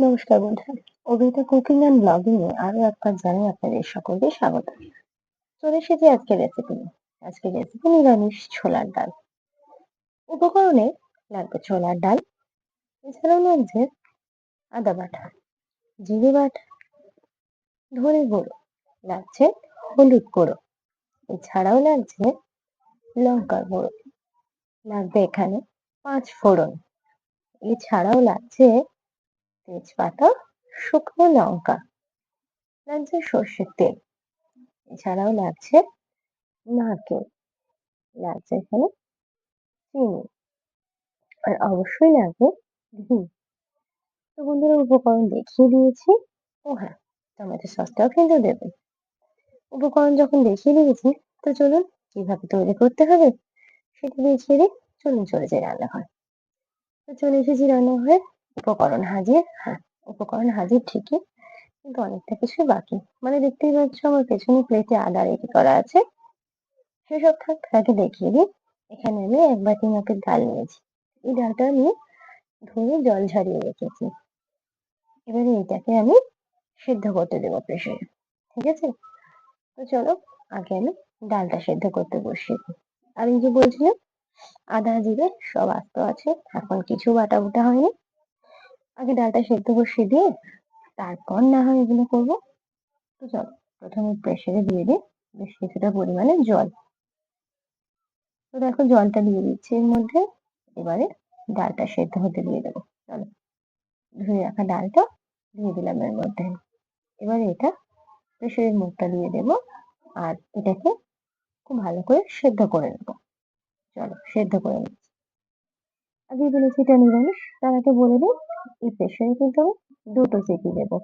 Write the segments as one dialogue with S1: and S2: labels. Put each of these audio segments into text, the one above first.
S1: নমস্কার বন্ধুরা। Abhita cooking and blogging এ আরও একবার জানাই আপনাদের সকলকে স্বাগত। চলে এসেছি আজকে রেসিপি নিয়ে। আজকে রেসিপি নিরামিষ ছোলার ডাল। উপকরণে লাগবে ছোলার ডাল, এছাড়াও লাগছে আদা বাটা, জিরে বাটা, ধনে গুঁড়ো, লাগছে হলুদ গুঁড়ো, এছাড়াও লাগছে লঙ্কার গুঁড়ো, লাগবে এখানে পাঁচ ফোড়ন। এছাড়াও লাগছে তেজপাতা, শুকনো লঙ্কা, লাগছে সর্ষের তেল। এছাড়াও লাগছে নারকেল, লাগছে এখানে চিনি। আর অবশ্যই লাগবে ঘি। তো বন্ধুরা, উপকরণ দেখিয়ে দিয়েছি। ও হ্যাঁ টমেটো সসটাও কিন্তু দেবে। উপকরণ যখন দেখিয়ে দিয়েছি, তো চলুন কীভাবে তৈরি করতে হবে সেটা দেখিয়ে দিই। চলুন চলে যাই রান্নাঘর। তো চলে এসেছি রান্নাঘরে। উপকরণ হাজির হ্যাঁ উপকরণ হাজির ঠিকই, কিন্তু অনেকটা কিছু বাকি। মানে দেখতেই পাচ্ছ আমার পেছনে প্লেটে আদা রেডি করা আছে। সেসব থাক, তাকে দেখিয়ে দিই। এখানে আমি এক বাটি মাপের ডাল নিয়েছি। এই ডালটা আমি ধুয়ে জল ঝরিয়ে রেখেছি। এবারে এটাকে আমি সেদ্ধ করতে দেবো প্রেশারে ঠিক আছে? তো চলো, আগে আমি ডালটা সেদ্ধ করতে বসিয়ে দিই। আর এই যে বলছিলাম, আদা জিরে সব আস্ত আছে, এখন কিছু বাটা বুটা হয়নি। আগে ডালটা সেদ্ধ বসিয়ে দিয়ে তারপর না হয় এগুলো করব। তো চলো, প্রথমে প্রেসারে দিয়ে দিই, বেশ কিছুটা পরিমাণে জল। তো দেখো জলটা দিয়ে দিচ্ছি এর মধ্যে, এবারে ডালটা সেদ্ধ হতে দিয়ে দেবো। চলো, ধুয়ে রাখা ডালটা দিয়ে দিলাম এর মধ্যে। এবারে এটা প্রেসারের মুখটা দিয়ে দেবো আর এটাকে খুব ভালো করে সেদ্ধ করে নেব। চলো, সেদ্ধ করে নিচ্ছি। আগে বলেছি এটা নিরামিষ তার আগে বলে দিই এই প্রেসারে কিন্তু আমি দুটো সিটি দেবো।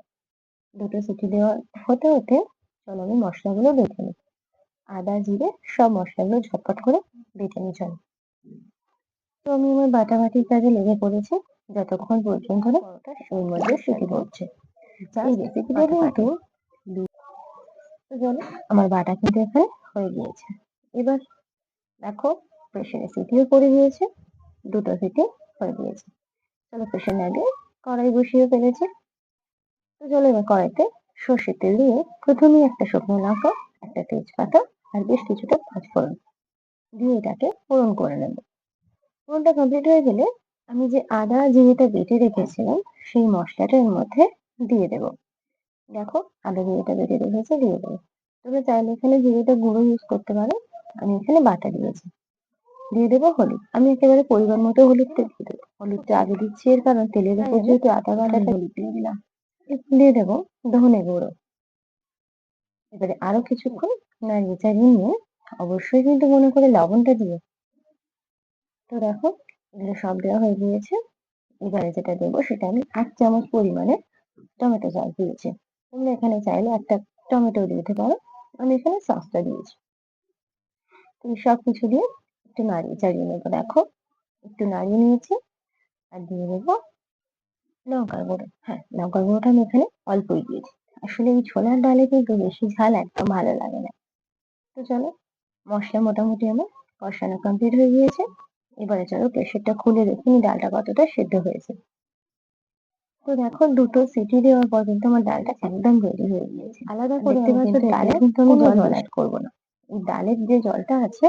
S1: দুটো সিটি দেওয়া হতে হতে চলো আমি মশলাগুলো বেটে নিই। আদা জিরে সব মশলাগুলো ঝটপট করে বেটে নিই চলো। তো আমি আমার বাটাবাটির কাজে লেগে পড়েছি যতক্ষণ পর্যন্ত না ওর মধ্যে সিটি পড়ছে। এই রেসিপিটা কিন্তু চলো আমার বাটা কিন্তু এখানে হয়ে গিয়েছে। এবার দেখো প্রেশারে সিটিও পড়ে গিয়েছে দুটো সিটি হয়ে গিয়েছে। চলো প্রেশার দিয়ে কড়াই বসিয়ে ফেলেছি। তো চলো এবার কড়াইতে সর্ষে তেল দিয়ে প্রথমেই একটা শুকনো লঙ্কা, একটা তেজপাতা আর বেশ কিছুটা পাঁচফোড়ন দিয়ে এটাকে ফোড়ন করে নেব। ফোড়নটা কমপ্লিট হয়ে গেলে আমি যে আদা জিরেটা বেটে রেখেছিলাম, সেই মশলাটা এর মধ্যে দিয়ে দেব। দেখো, আদা জিরেটা বেটে রেখেছে, দিয়ে দেবো। তবে চাইলে এখানে জিরেটা গুঁড়ো ইউজ করতে পারো। আমি এখানে বাটা দিয়েছি। দিয়ে দেবো হলুদ। আমি একেবারে পরিমাণ মতো হলুদটা দিয়ে দেবো। হলুদটা আগে দিচ্ছি এর কারণ তেলের উপর যেহেতু আদা বাটাটা হলুদ দিয়ে দিলাম দিয়ে দেবো ধনে গুঁড়ো। এবারে আরও কিছুক্ষণ নাড়িয়ে চাড়িয়ে নিয়ে অবশ্যই কিন্তু মনে করে লবণটা দিয়ে তো দেখো এগুলো সব দেওয়া হয়ে গিয়েছে। এবারে যেটা দেবো সেটা আমি এক চামচ পরিমাণে টমেটো সস দিয়েছি। তোমরা এখানে চাইলে একটা টমেটো দিতে পারো। আমি এখানে সসটা দিয়েছি। তো সব কিছু দিয়ে একটু নাড়িয়ে চাড়িয়ে নেব দেখো। একটু নাড়িয়ে নিয়েছি আর দিয়ে দেবো লঙ্কার গুঁড়ো। হ্যাঁ লঙ্কার গুঁড়োটা আমি এখানে অল্পই দিয়েছি। আসলে এই ছোলার ডালে কিন্তু বেশি ঝাল একদম ভালো লাগে না। তো চলো মশলা মোটামুটি আমার কষানো কমপ্লিট হয়ে গিয়েছে। এবারে চলো প্রেশারটা খুলে দেখি ডালটা কতটা সেদ্ধ হয়েছে। তো দেখো দুটো সিটি দেওয়ার পর কিন্তু আমার ডালটা একদম রেডি হয়ে গিয়েছে। আলাদা করে দেখতে পাচ্ছ ডালে কিন্তু আমি জল অ্যাড করব না। এই ডালের যে জলটা আছে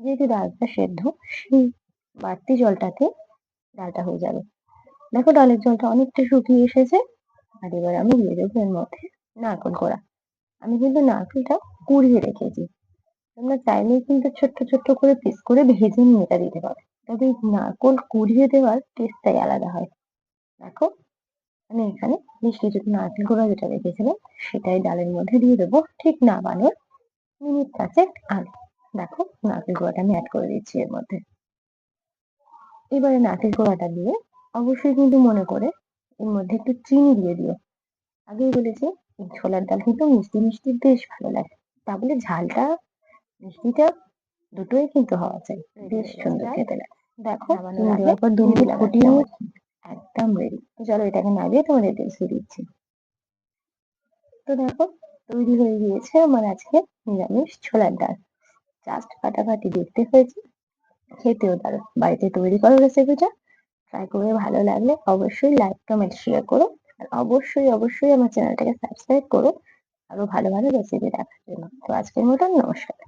S1: যেহেতু ডালটা সেদ্ধ সেই বাড়তি জলটাতে ডালটা হয়ে যাবে। দেখো ডালের জলটা অনেকটা শুকিয়ে এসেছে আর এবার আমি দিয়ে দেবো এর মধ্যে নারকেল কোড়া। আমি কিন্তু নারকেলটা কুড়িয়ে রেখেছি। তোমরা চাইলেই কিন্তু ছোট্ট ছোট্ট করে পিস করে ভেজে নিয়ে এটা দিতে পারো। তবে নারকোল কুড়িয়ে দেওয়ার টেস্টটাই আলাদা হয়। দেখো আমি এখানে বেশ কিছুটা নারকেল কোড়া যেটা রেখেছিলাম সেটাই ডালের মধ্যে দিয়ে দেবো। ঠিক না নামানোর মিনিট পাঁচেক আগে। দেখো নারকেল কোড়াটা আমি অ্যাড করে দিচ্ছি এর মধ্যে। এবারে নারকেল কোড়াটা দিয়ে অবশ্যই কিন্তু মনে করে এর মধ্যে একটু চিনি দিয়ে দিও। আগেই বলেছি ছোলার ডাল কিন্তু মিষ্টি মিষ্টি বেশ ভালো লাগে। তা বলে ঝালটা মিষ্টিটা দুটোই কিন্তু হওয়া চাই। বেশ সুন্দর খেতে লাগে। দেখো চিনি দেওয়ার পর দু মিনিট ফুটিয়ে একদম রেডি চলো এটাকে নামিয়ে তোমাদের দেখিয়ে দিচ্ছি। তো দেখো তৈরি হয়ে গিয়েছে আমার আজকে নিরামিষ ছোলার ডাল। জাস্ট ফাটাফাটি দেখতে হয়েছে। খেতেও দারুণ। বাড়িতে তৈরি করো রেসিপিটা ট্রাই করে ভালো লাগলে অবশ্যই লাইক কমেন্ট শেয়ার করো। আর অবশ্যই, অবশ্যই আমার চ্যানেলটাকে সাবস্ক্রাইব করো। আরও ভালো, ভালো রেসিপি দেখার জন্য। তো আজকের মতন নমস্কার।